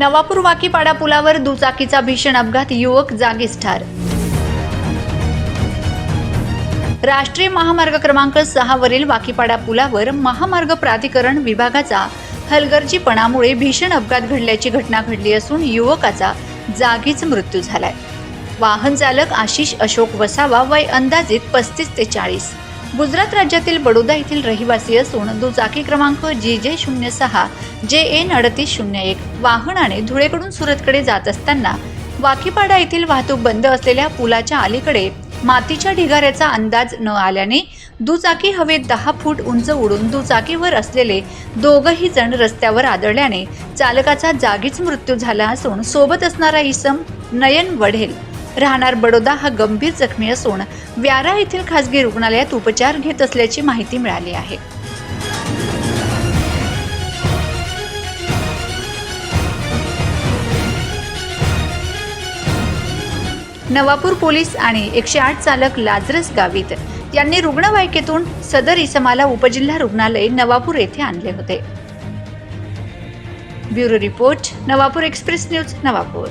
नवापूर वाकीपाडा पुलावर दुचाकीचा भीषण अपघात युवक जागीच ठार. राष्ट्रीय महामार्ग क्रमांक सहा वरील वाकीपाडा पुलावर महामार्ग प्राधिकरण विभागाचा हलगर्जीपणामुळे भीषण अपघात घडल्याची घटना घडली असून युवकाचा जागीच मृत्यू झालाय. वाहन चालक आशिष अशोक वसावा वय अंदाजित पस्तीस ते चाळीस. गुजरात राज्यातील बडोदा येथील रहिवासी असून दुचाकी क्रमांक जी जे शून्य सहा जे एन अडतीस शून्य एक वाहनाने धुळेकडून सुरतकडे जात असताना वाकीपाडा येथील वाहतूक बंद असलेल्या पुलाच्या अलीकडे मातीच्या ढिगाऱ्याचा अंदाज न आल्याने दुचाकी हवेत दहा फूट उंच उडून दुचाकीवर असलेले दोघही जण रस्त्यावर आदळल्याने चालकाचा जागीच मृत्यू झाला असून सोबत असणारा इसम नयन वढेल. राहणार बडोदा हा गंभीर जखमी असून व्यारा येथील खासगी रुग्णालयात उपचार घेत असल्याची माहिती मिळाली आहे. नवापूर पोलीस आणि एकशे आठ चालक लाजरस गावित यांनी रुग्णवाहिकेतून सदर इसमाला उपजिल्हा रुग्णालय नवापूर येथे आणले होते. Bureau report Navapur express news Navapur.